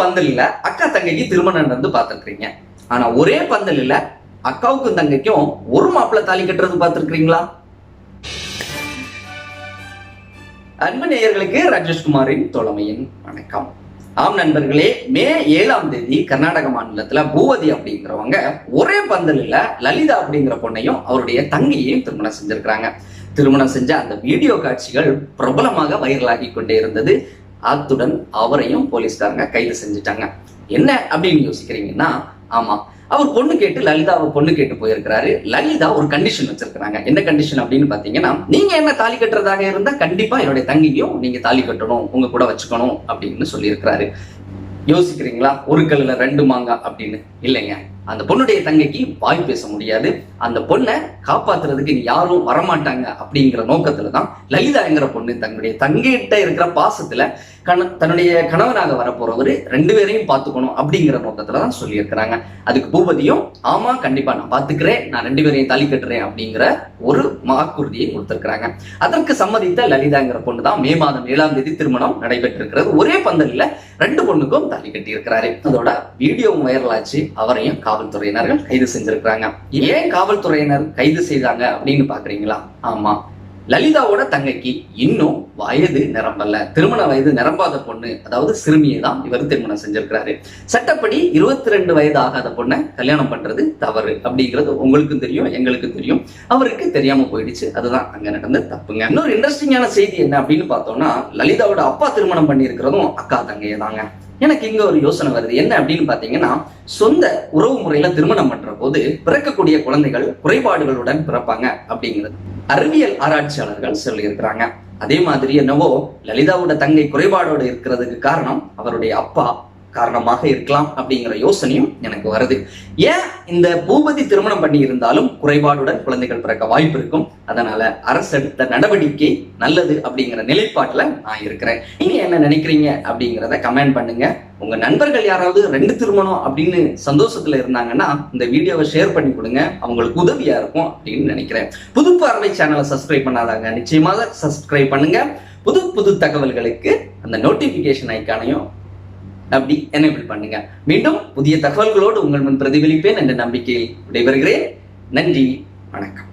பந்தலில் அக்கா தங்கைக்கு திருமணம் நடந்து பார்த்துருக்கீங்க ஆனால் ஒரே பந்தலில் அக்காவுக்கும் தங்கைக்கும் ஒரு மாப்பிள்ளை தாலி கட்டுறது பார்த்துருக்கீங்களா அன்பு நேயர்களுக்கு ராஜேஷ்குமாரின் தோழமையின் வணக்கம். ஆம் நண்பர்களே மே ஏழாம் தேதி கர்நாடக மாநிலத்துல பூவதி அப்படிங்கிறவங்க ஒரே பந்தலில் லலிதா அப்படிங்கிற பொண்ணையும் அவருடைய தங்கையையும் திருமணம் செஞ்சிருக்கிறாங்க. திருமணம் செஞ்ச அந்த வீடியோ காட்சிகள் பிரபலமாக வைரலாகி கொண்டே இருந்தது. அத்துடன் அவரையும் போலீஸ்காரங்க கைது செஞ்சுட்டாங்க. என்ன அப்படின்னு யோசிக்கிறீங்கன்னா ஆமா அவர் பொண்ணு கேட்டு லலிதாவை பொண்ணு கேட்டு போயிருக்கிறாரு. லலிதா ஒரு கண்டிஷன் வச்சிருக்கிறாங்க. என்ன கண்டிஷன் அப்படின்னு பாத்தீங்கன்னா நீங்க என்ன தாலி கட்டுறதாக இருந்தா கண்டிப்பா என்னுடைய தங்கியும் நீங்க தாலி கட்டணும் உங்க கூட வச்சுக்கணும் அப்படின்னு சொல்லியிருக்கிறாரு. யோசிக்கிறீங்களா? ஒரு கல்லுல ரெண்டு மாங்கா அப்படின்னு. இல்லைங்க. அந்த பொண்ணுடைய தங்கைக்கு வாய் பேச முடியாது. அந்த பொண்ணை காப்பாத்துறதுக்கு யாரும் வரமாட்டாங்க அப்படிங்கிற நோக்கத்துல தான் லலிதாங்கிற பொண்ணு தன்னுடைய தங்கிட்ட இருக்கிற பாசத்துல கண தன்னுடைய கணவனாக வரப்போறவரு ரெண்டு பேரையும் பார்த்துக்கணும் அப்படிங்கிற நோக்கத்துல தான் சொல்லியிருக்கிறாங்க. அதுக்கு பூபதியும் ஆமா கண்டிப்பா நான் பாத்துக்கிறேன் நான் ரெண்டு பேரையும் தாலி கட்டுறேன் அப்படிங்கிற ஒரு வாக்குறுதியை கொடுத்திருக்கிறாங்க. அதற்கு சம்மதித்த லலிதாங்கிற பொண்ணு தான் மே மாதம் ஏழாம் தேதி திருமணம் நடைபெற்றிருக்கிறது. ஒரே பந்தலில் ரெண்டு பொண்ணுக்கும் தாலி கட்டி இருக்கிறாரு அதோட வீடியோவும் வைரலாச்சு அவரையும் காவல்துறையினர்கள் கைது செஞ்சிருக்கிறாங்க. ஏன் காவல்துறையினர் கைது செய்தாங்க அப்படின்னு பாக்குறீங்களா? ஆமா. லலிதாவோட தங்கைக்கு இன்னும் வயது நிரம்பல. திருமண வயது நிரம்பாத பொண்ணு அதாவது சிறுமியை தான் இவர் திருமணம் செஞ்சிருக்கிறாரு. சட்டப்படி இருபத்தி ரெண்டு வயது ஆகாத பொண்ணை கல்யாணம் பண்றது தவறு அப்படிங்கிறது உங்களுக்கும் தெரியும் எங்களுக்கும் தெரியும். அவருக்கு தெரியாம போயிடுச்சு. அதுதான் அங்க நடந்த தப்புங்க. இன்னொரு இன்ட்ரெஸ்டிங்கான செய்தி என்ன அப்படின்னு பார்த்தோம்னா லலிதாவோட அப்பா திருமணம் பண்ணி இருக்கிறதும் அக்கா தங்கையை தாங்க எனக்கு இங்க ஒரு யோசனை வருது. என்ன அப்படின்னு பாத்தீங்கன்னா சொந்த உறவு முறையில திருமணம் பண்ற போது பிறக்கக்கூடிய குழந்தைகள் குறைபாடுகளுடன் பிறப்பாங்க அப்படிங்கிறது. அறிவியல் ஆராய்ச்சியாளர்கள் சொல்லியிருக்கிறாங்க. அதே மாதிரி என்னவோ லலிதாவோட தங்கை குறைபாடோடு இருக்கிறதுக்கு காரணம் அவருடைய அப்பா காரணமாக இருக்கலாம் அப்படிங்கிற யோசனையும் எனக்கு வருது. ஏன் இந்த பூபதி திருமணம் பண்ணி இருந்தாலும் குறைபாடுடன் குழந்தைகள் பிறக்க வாய்ப்பு இருக்கும்? அதனால அரசு எடுத்த நடவடிக்கை நல்லது அப்படிங்கிற நிலைப்பாட்டில் நான் இருக்கிறேன். நீங்க என்ன நினைக்கிறீங்க அப்படிங்கிறத கமெண்ட் பண்ணுங்க. உங்க நண்பர்கள் யாராவது ரெண்டு திருமணம் அப்படின்னு சந்தோஷத்துல இருந்தாங்கன்னா இந்த வீடியோவை ஷேர் பண்ணி கொடுங்க. அவங்களுக்கு உதவியா இருக்கும் அப்படின்னு நினைக்கிறேன். புது பார்வை சேனலை சப்ஸ்கிரைப் பண்ணாதாங்க. நிச்சயமாக சப்ஸ்கிரைப் பண்ணுங்க. புது புது தகவல்களுக்கு அந்த நோட்டிபிகேஷன் ஐக்கானையும் அப்படி எனபிள் பண்ணுங்க. மீண்டும் புதிய தகவல்களோடு உங்கள் முன் பிரதிபலிப்பேன் என்ற நம்பிக்கையில் விடைபெறுகிறேன். நன்றி வணக்கம்.